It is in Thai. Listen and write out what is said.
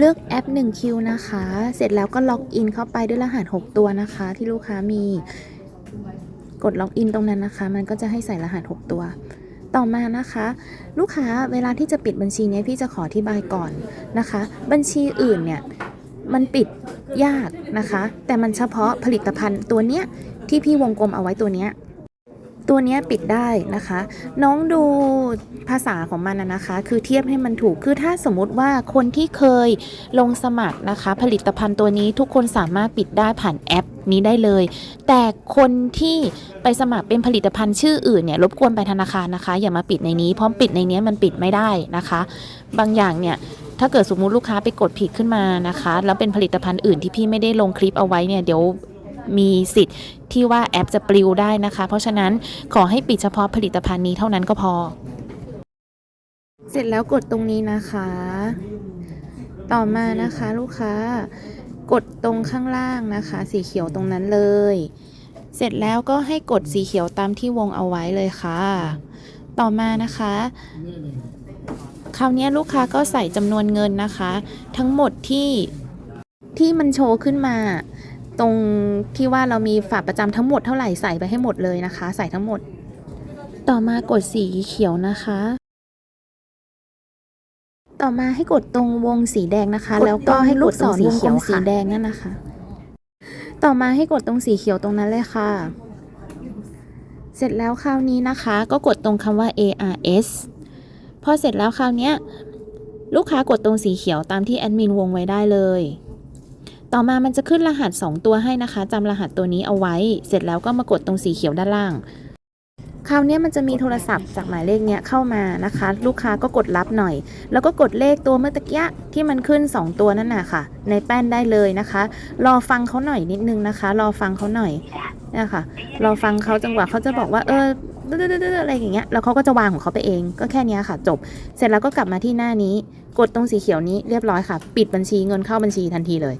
เลือกแอป 1Q นะคะ เสร็จแล้วก็ล็อกอินเข้าไปด้วยรหัส 6 ตัวนะคะ ที่ลูกค้ามีกดล็อกอินตรงนั้นนะคะ มันก็จะให้ใส่รหัส 6 ตัว ต่อมานะคะ ลูกค้าเวลาที่จะปิดบัญชีเนี้ยพี่จะขออธิบายก่อนนะคะ บัญชีอื่นเนี่ยมันปิดยากนะคะ แต่มันเฉพาะผลิตภัณฑ์ตัวเนี้ยที่พี่วงกลมเอาไว้ตัวเนี้ย ตัวนี้ปิดได้นะคะ น้องดูภาษาของมันนะนะคะ คือเทียบให้มันถูกคือถ้าสมมติว่าคนที่เคยลงสมัครนะคะ ผลิตภัณฑ์ตัวนี้ทุกคนสามารถปิดได้ผ่านแอปนี้ได้เลย แต่คนที่ไปสมัครเป็นผลิตภัณฑ์ชื่ออื่นเนี่ยรบกวนไปธนาคารนะคะ อย่ามาปิดในนี้เพราะปิดในนี้มันปิดไม่ได้นะคะ บางอย่างเนี่ยถ้าเกิดสมมุติลูกค้าไปกดผิดขึ้นมานะคะ แล้วเป็นผลิตภัณฑ์อื่นที่พี่ไม่ได้ลงคลิปเอาไว้เนี่ยเดี๋ยว มีสิทธิ์ที่ว่าแอปจะปลิวได้นะคะ เพราะฉะนั้นขอให้ปิดเฉพาะผลิตภัณฑ์นี้เท่านั้นก็พอ เสร็จแล้วกดตรงนี้นะคะ ต่อมานะคะลูกค้ากดตรงข้างล่างนะคะ สีเขียวตรงนั้นเลย เสร็จแล้วก็ให้กดสีเขียวตามที่วงเอาไว้เลยค่ะ ต่อมานะคะคราวนี้ลูกค้าก็ใส่จำนวนเงินนะคะ ทั้งหมดที่ที่มันโชว์ขึ้นมา ตรงที่ว่าเรามีฝากประจำทั้งหมดเท่าไหร่ใส่ไปให้หมดเลยนะคะ ใส่ทั้งหมด ต่อมากดสีเขียวนะคะ ต่อมาให้กดตรงวงสีแดงนะคะกดแล้วก็ให้กดตรงสีตรงลูกศรวงกลมเขียวค่ะสีแดงนั่นนะคะ ต่อมาให้กดตรงสีเขียวตรงนั้นเลยค่ะ เสร็จแล้วคราวนี้นะคะ ก็กดตรงคำว่า ARS พอเสร็จแล้วคราวเนี้ยลูกค้ากดตรงสีเขียวตามที่แอดมินวงไว้ได้เลย ต่อมามันจะขึ้นรหัส 2 ตัวให้นะคะจำรหัสตัวนี้เอาไว้ เสร็จแล้วก็มากดตรงสีเขียวด้านล่าง คราวนี้มันจะมีโทรศัพท์จากหมายเลขเนี้ยเข้ามานะคะ ลูกค้าก็กดรับหน่อย แล้วก็กดเลขตัวเมื่อตะกี้ที่มันขึ้น 2 ตัวนั่นน่ะค่ะ ในแป้นได้เลยนะคะ รอฟังเขาหน่อยนิดนึงนะคะ รอฟังเขาหน่อยนี่ค่ะรอฟังเขาจังหวะเขาจะบอกว่าเอออะไรอย่างเงี้ยแล้วเขาก็จะวางของเขาไปเอง ก็แค่นี้ค่ะ จบ เสร็จแล้วก็กลับมาที่หน้านี้ กดตรงสีเขียวนี้เรียบร้อยค่ะ ปิดบัญชีเงินเข้าบัญชีทันทีเลย